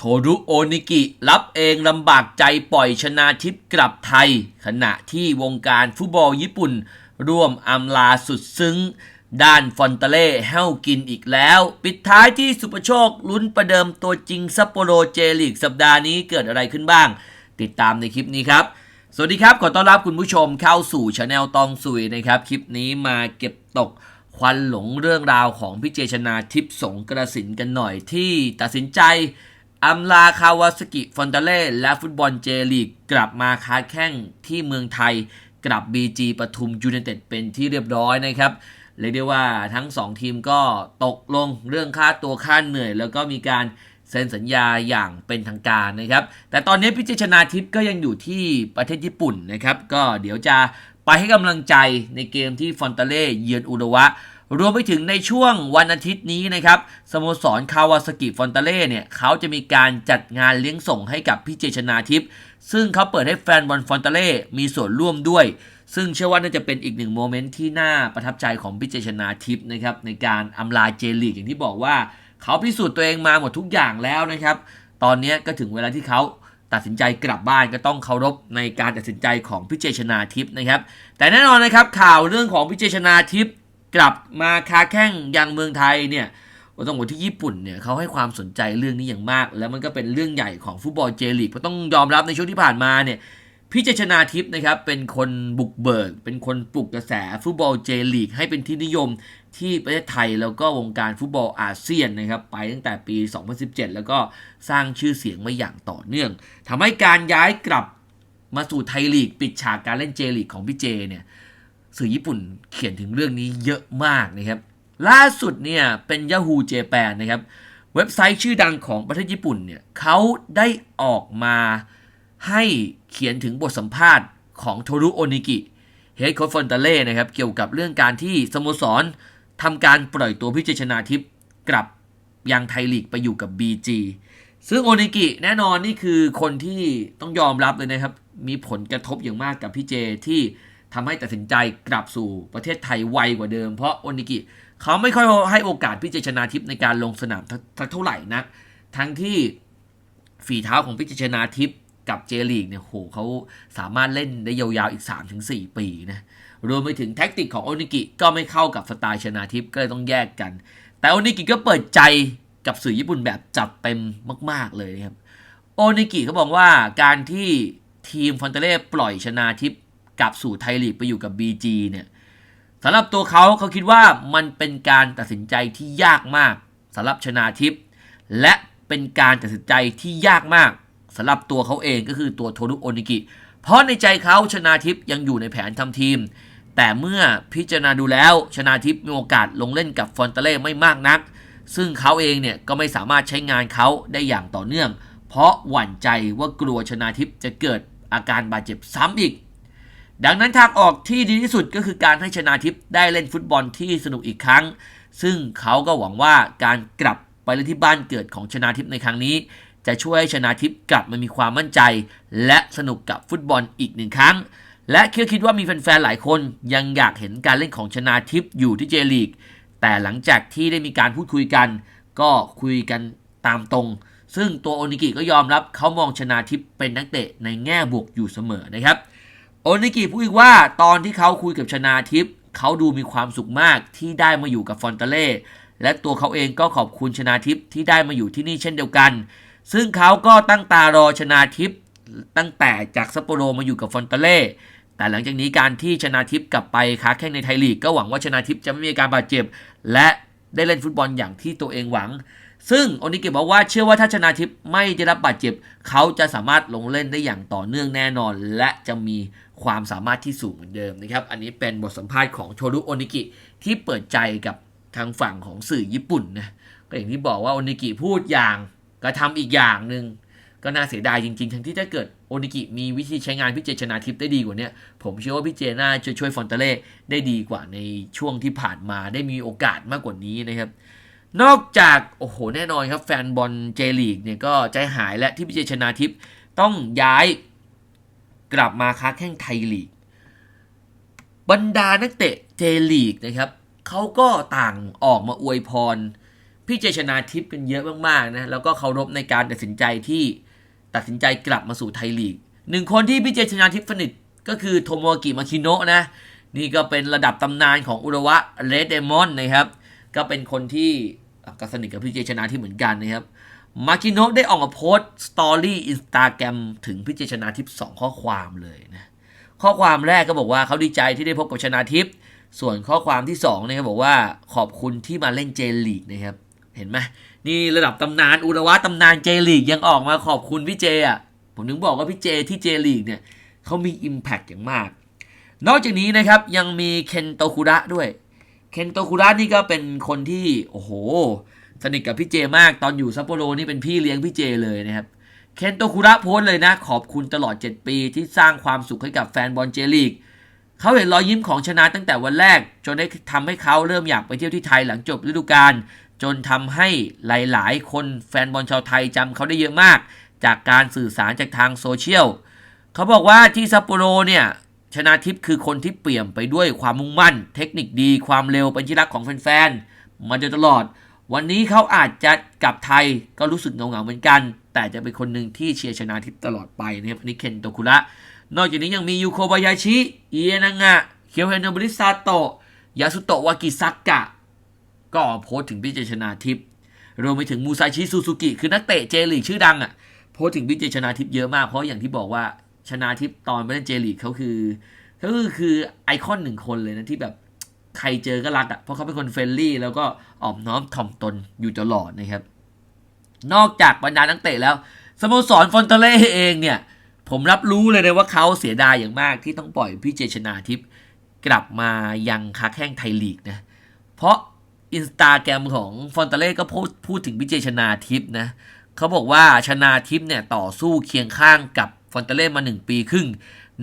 โทรุโอนิกิรับเองลำบากใจปล่อยชนะทิพกลับไทย ขณะที่วงการฟุตบอลญี่ปุ่น ร่วมอำลาสุดซึ้ง ด้านฟอนเตเล่แห้วกินอีกแล้ว ปิดท้ายที่สุปโชคลุ้นประเดิมตัวจริงซัปโปโรเจลีกสัปดาห์นี้เกิดอะไรขึ้นบ้าง ติดตามในคลิปนี้ครับ สวัสดีครับ ขอต้อนรับคุณผู้ชมเข้าสู่ช anel ตองสุยนะครับ คลิปนี้มาเก็บตกควันหลงเรื่องราวของพี่เจชนาทิพสงกระสินกันหน่อยที่ตัดสินใจ อำลาคาวาสกิฟอนตาเล่และฟุตบอลเจลีกกลับมาค้าแข้งที่เมืองไทยกลับ BG ปทุมยูไนเต็ดเป็นที่เรียบร้อยนะครับเรียกได้ว่าทั้ง 2 ทีมก็ตกลงเรื่องค่าตัวค่าเหนื่อย แล้วก็มีการเซ็นสัญญาอย่างเป็นทางการนะครับ แต่ตอนนี้พิเจชนาทิพย์ก็ยังอยู่ที่ประเทศญี่ปุ่นนะครับ ก็เดี๋ยวจะไปให้กำลังใจในเกมที่ฟอนตาเล่เยือนอุระวะ รวมไปถึงในช่วงวันอาทิตย์นี้นะครับสโมสรคาวาสกิฟอนตาเล่เนี่ยเขาจะมีการจัดงานเลี้ยงส่งให้กับพี่เจชนาทิพย์ซึ่งเขาเปิดให้แฟนบอลฟอนตาเล่มีส่วนร่วมด้วย ซึ่งเชื่อว่าน่าจะเป็นอีกหนึ่งโมเมนต์ที่น่าประทับใจของพี่เจชนาทิพย์นะครับในการอำลาเจลีกอย่างที่บอกว่า เขาพิสูจน์ตัวเองมาหมดทุกอย่างแล้วนะครับ ตอนนี้ก็ถึงเวลาที่เขาตัดสินใจกลับบ้านก็ต้องเคารพในการตัดสินใจของพี่เจชนาทิพย์นะครับ แต่แน่นอนนะครับข่าวเรื่องของพี่เจชนาทิพย์ กลับมาค้าแข้งยังเมืองไทยเนี่ยต้องบอกที่ญี่ปุ่นเนี่ยเขาให้ความสนใจเรื่องนี้อย่างมาก แล้วมันก็เป็นเรื่องใหญ่ของฟุตบอลเจลีกเพราะต้องยอมรับในช่วงที่ผ่านมาเนี่ยพี่เจชนาทิพย์นะครับเป็นคนบุกเบิก เป็นคนปลุกกระแสฟุตบอลเจลีกให้เป็นที่นิยมที่ประเทศไทยแล้วก็วงการฟุตบอลอาเซียนนะครับไปตั้งแต่ปี 2017 แล้วก็สร้างชื่อเสียงมาอย่างต่อเนื่องทำให้การย้ายกลับมาสู่ไทยลีก ปิดฉากการเล่นเจลีกของพี่เจเนี่ย สื่อญี่ปุ่นเขียนถึงเรื่องนี้เยอะมากนะครับ ล่าสุดเนี่ยเป็น Yahoo Japan นะครับ เว็บไซต์ชื่อดังของประเทศญี่ปุ่นเนี่ยเขาได้ออกมาให้เขียนถึงบทสัมภาษณ์ของโทรุโอนิกิเฮดโค้ชฟอนตาเล่นะครับเกี่ยวกับเรื่องการที่สโมสรทำการปล่อยตัวพิจชนาทิพย์กลับยังไทยลีกไปอยู่กับ BG ซึ่งโอนิกิแน่นอนนี่คือคนที่ต้องยอมรับเลยนะครับ มีผลกระทบอย่างมากกับพี่เจที่ ทำให้ตัดสินใจกลับสู่ประเทศไทยไวกว่าเดิม เพราะโอนิกิเขาไม่ค่อยให้โอกาสพี่เจชนาทิพย์ในการลงสนามทักเท่าไหร่นัก ทั้งที่ฝีเท้าของพี่เจชนาทิพย์กับเจลีกเนี่ยโหเขาสามารถเล่นได้ยาวๆอีก 3-4 ปีนะรวมไปถึงแท็กติกของโอนิกิก็ไม่เข้ากับสไตล์ชนาทิพย์ก็เลยต้องแยกกัน แต่โอนิกิก็เปิดใจกับสื่อญี่ปุ่นแบบจัดเต็มมาก ๆเลยนะครับโอนิกิเขาบอกว่าการที่ทีมฟอนเตเล่ปล่อยชนาทิพย์ กลับสู่ไทยลีกไปอยู่กับ BG เนี่ยสำหรับตัวเขาเขาคิดว่ามันเป็นการตัดสินใจที่ยากมากสำหรับชนาทิพย์และเป็นการตัดสินใจที่ยากมากสำหรับตัวเขาเองก็คือตัวโทรุโอนิกิ เพราะในใจเขาชนาทิพย์ยังอยู่ในแผนทำทีม แต่เมื่อพิจารณาดูแล้วชนาทิพย์มีโอกาสลงเล่นกับฟอนเตเล่ไม่มากนัก ซึ่งเขาเองเนี่ยก็ไม่สามารถใช้งานเขาได้อย่างต่อเนื่อง เพราะหวั่นใจว่ากลัวชนาทิพย์จะเกิดอาการบาดเจ็บซ้ำอีก ดังนั้นทางออกที่ดีที่สุดก็คือการให้ชนาทิพย์ได้เล่นฟุตบอลที่สนุกอีกครั้ง ซึ่งเขาก็หวังว่าการกลับไปเล่นที่บ้านเกิดของชนาทิพย์ในครั้งนี้ จะช่วยให้ชนาทิพย์กลับมามีความมั่นใจ และสนุกกับฟุตบอลอีกหนึ่งครั้ง และคิดคิดว่ามีแฟนๆหลายคนยังอยากเห็นการเล่นของชนาทิพย์อยู่ที่เจลีก แต่หลังจากที่ได้มีการพูดคุยกัน ก็คุยกันตามตรง ซึ่งตัวโอนิกิก็ยอมรับเขามองชนาทิพย์เป็นนักเตะในแง่บวกอยู่เสมอนะครับ นิกิพูดอีกว่าตอนที่เขาคุยกับชนาทิพย์เขาดูมีความสุขมากที่ได้มาอยู่กับฟอนเตเล่และตัวเขาเองก็ขอบคุณชนาทิพย์ที่ได้มาอยู่ที่นี่เช่นเดียวกัน ซึ่งเขาก็ตั้งตารอชนาทิพย์ตั้งแต่จากซัปโปโรมาอยู่กับฟอนเตเล่แต่หลังจากนี้การที่ชนาทิพย์กลับไปค้าแข่งในไทยลีกก็หวังว่าชนาทิพย์จะไม่มีการบาดเจ็บ และได้เล่นฟุตบอลอย่างที่ตัวเองหวัง ซึ่งโอนิกิบอกว่าเชื่อว่าถ้าชนาทิพย์ไม่ได้รับบาดเจ็บ เขาจะสามารถลงเล่นได้อย่างต่อเนื่องแน่นอน และจะมี ความสามารถที่สูงเหมือนเดิมนะครับ อันนี้เป็นบทสัมภาษณ์ของโทรุโอนิกิที่เปิดใจกับทางฝั่งของสื่อญี่ปุ่นนะก็อย่างที่บอกว่าโอนิกิพูดอย่างกระทำอีกอย่างหนึ่งก็น่าเสียดายจริงๆ ทั้งที่ถ้าเกิดโอนิกิมีวิธีใช้งานพี่เจชนาทิพย์ได้ดีกว่านี้ผมเชื่อว่าพี่เจน่าจะช่วยฟอนเตเล่ได้ดีกว่าในช่วงที่ผ่านมาได้มีโอกาสมากกว่านี้นะครับ นอกจากโอ้โหแน่นอนครับแฟนบอลเจลีกเนี่ยก็ใจหายและที่พี่เจชนาทิพย์ต้องย้าย กลับมาค้าแข่งไทยลีก บรรดานักเตะเจลีกนะครับเขาก็ต่างออกมาอวยพร พี่เจชนาทิพย์กันเยอะมากๆนะแล้วก็เคารพในการตัดสินใจที่ตัดสินใจกลับมาสู่ไทยลีกหนึ่งคนที่พี่เจชนาทิพย์สนิทก็คือโทโมกิมาคิโนะนะนี่ก็เป็นระดับตำนานของอุระวะเรดเดมอนนะครับ ก็เป็นคนที่ก็สนิทกับพี่เจชนาทิพย์เหมือนกันนะครับ มาคิโนะได้ออกมาโพสต์สตอรี่อินสตาแกรมถึงพี่เจชนาทิพย์สองข้อความเลยนะ ข้อความแรกก็บอกว่าเขาดีใจที่ได้พบกับชนาทิพย์ส่วนข้อความที่2เนี่ยบอกว่าขอบคุณที่มาเล่นเจลีกนะครับ เห็นไหมนี่ระดับตำนานอุระวะตำนานเจลีกยังออกมาขอบคุณพี่เจอะผมถึงบอกว่าพี่เจที่เจลีกเนี่ยเขามี Impact อย่างมาก นอกจากนี้นะครับยังมีเคนโตคุระด้วย เคนโตคุระนี่ก็เป็นคนที่โอ้โห สนิทกับพี่เจมากตอนอยู่ซัปโปโรนี่เป็นพี่เลี้ยงพี่เจเลยนะครับเคนโตคุระโพสเลยนะ ขอบคุณตลอด 7 ปีที่สร้างความสุขให้กับแฟนบอลเจลีกเขาเห็นรอยยิ้มของชนะตั้งแต่วันแรก จนได้ทำให้เขาเริ่มอยากไปเที่ยวที่ไทยหลังจบฤดูกาลจนทำให้หลายๆ คนแฟนบอลชาวไทยจำเขาได้เยอะมาก จากการสื่อสารจากทางโซเชียลเขาบอกว่าที่ซัปโปโรเนี่ยชนาทิพย์คือคนที่เปี่ยมไปด้วยความมุ่งมั่น เทคนิคดีความเร็วเป็นที่รักของแฟนๆมาโดยตลอด วันนี้เขาอาจจะกลับไทยก็รู้สึกเหงาๆเหมือนกัน แต่จะเป็นคนหนึ่งที่เชียร์ชนาทิพย์ตลอดไปนะครับอันนี้เคนโตคุระ นอกจากนี้ยังมียูโคบายาชิเอียนางะเคียวเฮนโนบริซาโตะยาสุโตะวากิซักกะ ก็โพสต์ถึงพี่เจชนาทิพย์รวมไปถึงมูซาชิซูซูกิคือนักเตะเจลีกชื่อดังอะโพสต์ถึงพี่เจชนาทิพย์เยอะมากเพราะอย่างที่บอกว่าชนาทิพย์ตอนไปเล่นเจลีกเขาคือเขาคือคือไอคอนหนึ่งคนเลยนะที่แบบ ใครเจอก็รักอะ เพราะเขาเป็นคนเฟรนลี่ แล้วก็อ่อมน้อมถ่อมตนอยู่ตลอดนะครับ นอกจากบรรดานักเตะแล้วสโมสรฟอนเตเล่เองเนี่ย ผมรับรู้เลยนะว่าเขาเสียดายอย่างมากที่ต้องปล่อยพี่เจชนาทิพย์กลับมายังคาแข้งไทยลีกนะ เพราะอินสตาแกรมของฟอนเตเล่ก็พูดพูดถึงพี่เจชนาทิพย์นะเขาบอกว่าชนาทิพย์เนี่ยต่อสู้เคียงข้างกับฟอนเตเล่มา 1 ปีครึ่ง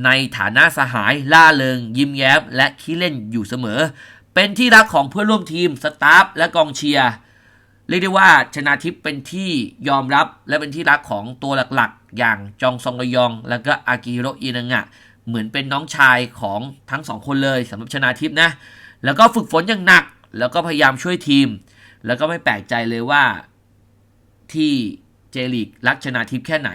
ในฐานะสหายล่าเริง ยิ้มแย้ม และขี้เล่นอยู่เสมอ เป็นที่รักของเพื่อนร่วมทีมสตาฟและกองเชียร์เรียกได้ว่าชนาทิพย์เป็นที่ยอมรับและเป็นที่รักของตัวหลักๆ อย่างจองซองระยอง แล้วก็อากิฮิโรอินางะเหมือนเป็นน้องชายของทั้งสองคนเลยสำหรับชนาทิพย์นะ แล้วก็ฝึกฝนอย่างหนัก แล้วก็พยายามช่วยทีม แล้วก็ไม่แปลกใจเลยว่าที่เจลีกรักชนาทิพย์แค่ไหน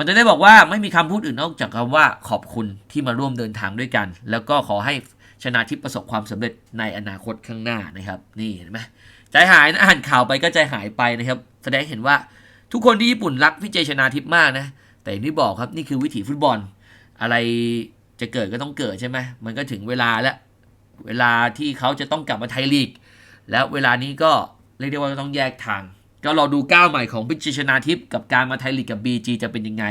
ฟอนเตได้บอกว่าไม่มีคำพูดอื่นนอกจากคำว่าขอบคุณที่มาร่วมเดินทางด้วยกัน แล้วก็ขอให้ชนาทิพย์ประสบความสำเร็จในอนาคตข้างหน้านะครับ นี่เห็นไหมใจหายนะอ่านข่าวไปก็ใจหายไปนะครับ แสดงเห็นว่าทุกคนที่ญี่ปุ่นรักพี่เจชนาทิพย์มากนะ แต่อย่างที่บอกครับนี่คือวิถีฟุตบอล อะไรจะเกิดก็ต้องเกิดใช่ไหมมันก็ถึงเวลาแล้ว เวลาที่เขาจะต้องกลับมาไทยลีก แล้วเวลานี้ก็เรียกได้ว่าต้องแยกทาง ก็รอดูก้าวใหม่ของพิจิชนาทิพย์กับการมาไทยลีกกับ BG จะเป็นยังไง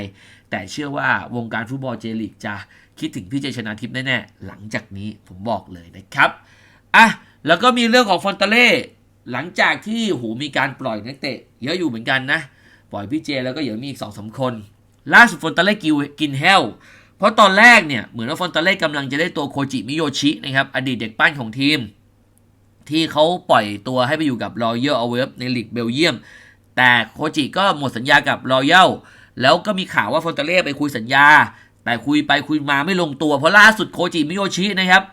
แต่เชื่อว่าวงการฟุตบอลเจลีกจะคิดถึงพี่เจชนาทิพย์แน่ๆหลังจากนี้ผมบอกเลยนะครับอะแล้วก็มีเรื่องของฟอนตาเล่หลังจากที่หูมีการปล่อยนักเตะ เยอะอยู่เหมือนกันนะ ปล่อยพี่เจแล้วก็เดี๋ยวมีอีกสองสาคน ล่าสุดฟอนตาเล่กิกินเฮลเพราะตอนแรกเนี่ยเหมือนว่าฟอนตาเล่กำลังจะได้ตัวโคจิมิโยชินะครับอดีตเด็กปั้นของทีม ที่เขาปล่อยตัวให้ไปอยู่กับรอยัลเอาเวฟในลีกเบลเยียม แต่โคจิก็หมดสัญญากับรอยัลแล้วก็มีข่าวว่าฟอนตาเล่ไปคุยสัญญา แต่คุยไปคุยมาไม่ลงตัว เพราะล่าสุดโคจิมิโยชินะครับ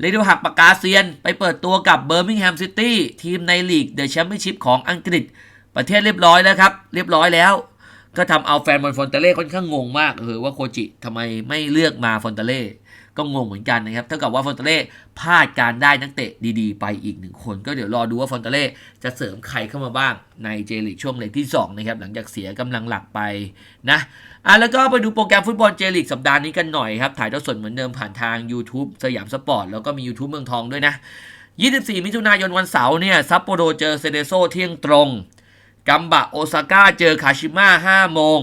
เรดิโอหักปากกาเซียน ไปเปิดตัวกับเบอร์มิงแฮมซิตี้ทีมในลีกเดอะแชมเปี้ยนชิพของอังกฤษ ประเทศเรียบร้อยแล้วครับ เรียบร้อยแล้ว ก็ทำเอาแฟนบอลฟอนเตเล่ค่อนข้างงงมากเออว่าโคจิทำไมไม่เลือกมาฟอนเตเล่ ก็งงเหมือนกันนะครับ เท่ากับว่าฟอนเตเล่พลาดการได้นักเตะดีๆ ไปอีกหนึ่งคน ก็เดี๋ยวรอดูว่าฟอนเตเล่จะเสริมใครเข้ามาบ้างในเจลีกช่วงเลกที่2นะครับหลังจากเสียกำลังหลักไปนะอะแล้วก็ไปดูโปรแกรมฟุตบอลเจลีกสัปดาห์นี้กันหน่อยครับ ถ่ายทอดสดเหมือนเดิมผ่านทาง YouTube สยามสปอร์ตแล้วก็มี YouTube เมืองทองด้วยนะ 24 มิถุนายนวันเสาร์เนี่ยซัปโปโรเจอเซเดโซเที่ยงตรงกัมบะโอซาก้าเจอคาชิมะ5โมง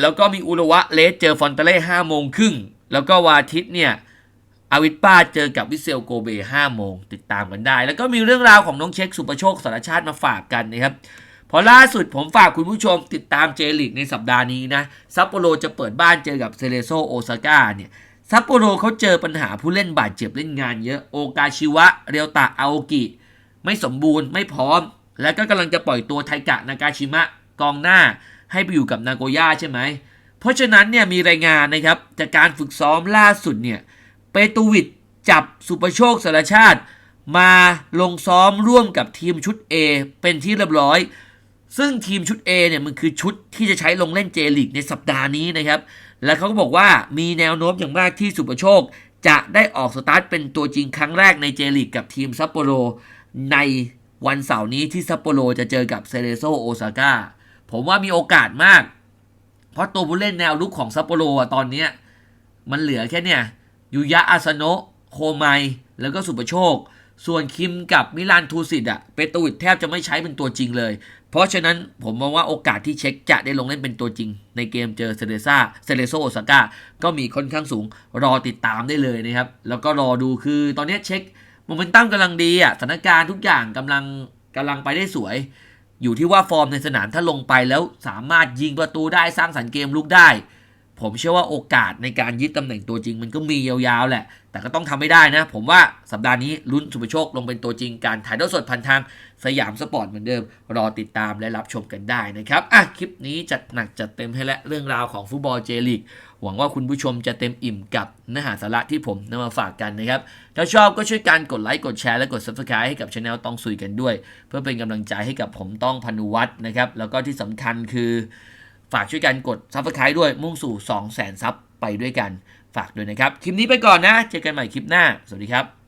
แล้วก็มีอุระวะเลสเจอฟอนเตเล่5โมงครึ่ง แล้วก็วาทิตย์เนี่ยอาวิทป้าเจอกับวิเซลโกเบ5โมงติดตามกันได้ แล้วก็มีเรื่องราวของน้องเช็คสุประโชคสารชาติมาฝากกันนะครับพอล่าสุดผมฝากคุณผู้ชมติดตามเจลิกในสัปดาห์นี้นะซัปโปโรจะเปิดบ้านเจอกับเซเลโซโอซาก้าเนี่ยซัปโปโรเขาเจอปัญหาผู้เล่นบาดเจ็บเล่นงานเยอะโอกาชิวะ เรียวตะอาโอกิไม่สมบูรณ์ไม่พร้อม แล้วก็กำลังจะปล่อยตัวไทกะนากาชิมะกองหน้าให้ไปอยู่กับนาโกย่าใช่ไหม เพราะฉะนั้นเนี่ยมีรายงานนะครับจากการฝึกซ้อมล่าสุดเนี่ยเปตูวิดจับสุประโชคสารชาติ มาลงซ้อมร่วมกับทีมชุด A เป็นที่เรียบร้อย ซึ่งทีมชุด A เนี่ยมันคือชุดที่จะใช้ลงเล่นเจลีกในสัปดาห์นี้นะครับ และเขาก็บอกว่ามีแนวโน้มอย่างมากที่สุประโชค จะได้ออกสตาร์ทเป็นตัวจริงครั้งแรกในเจลีกกับทีมซัปโปโรในวันเสาร์นี้ที่ซัปโปโรจะเจอกับเซเรโซโอซาก้าผมว่ามีโอกาสมาก เพราะตัวผู้เล่นแนวลุกของซัปโปโรอะตอนเนี้มันเหลือแค่เนี่ยยูยะอาซโนะโคไมแล้วก็สุประโชค ส่วนคิมกับมิลานทูสิตอะเปโตวิดแทบจะไม่ใช้เป็นตัวจริงเลย เพราะฉะนั้นผมมองว่าโอกาสที่เช็คจะได้ลงเล่นเป็นตัวจริง ในเกมเจอเซเลซ่าเซเลโซโอซาก้าก็มีค่อนข้างสูงรอติดตามได้เลยนะครับ แล้วก็รอดูคือตอนนี้เช็คโมเมนตัมกำลังดีอะสถานการณ์ทุกอย่างกำลังกำลังไปได้สวย อยู่ที่ว่าฟอร์มในสนามถ้าลงไปแล้วสามารถยิงประตูได้สร้างสรรค์เกมลุกได้ ผมเชื่อว่าโอกาสในการยึดตำแหน่งตัวจริง มันก็มียาวๆแหละ แต่ก็ต้องทำไม่ได้นะ ผมว่าสัปดาห์นี้ลุ้นสุภโชคลงเป็นตัวจริงการถ่ายทอดสดผ่านทางสยามสปอร์ตเหมือนเดิม รอติดตามและรับชมกันได้นะครับอะคลิปนี้จัดหนักจัดเต็มให้และเรื่องราวของฟุตบอลเจลีกหวังว่าคุณผู้ชมจะเต็มอิ่มกับเนื้อหาสาระที่ผมนำมาฝากกันนะครับ ถ้าชอบก็ช่วยกันกดไลค์กดแชร์และกด subscribe ให้กับช anel ต้องสุยกันด้วย เพื่อเป็นกำลังใจให้กับผมต้องพานุวัฒน์นะครับแล้วก็ที่สำคัญคือ ฝากช่วยกันกด subscribe ด้วยมุ่งสู่ 2 0 0 0 0 0ซับไปด้วยกัน ฝากด้วยนะครับ คลิปนี้ไปก่อนนะ เจอกันใหม่คลิปหน้า สวัสดีครับ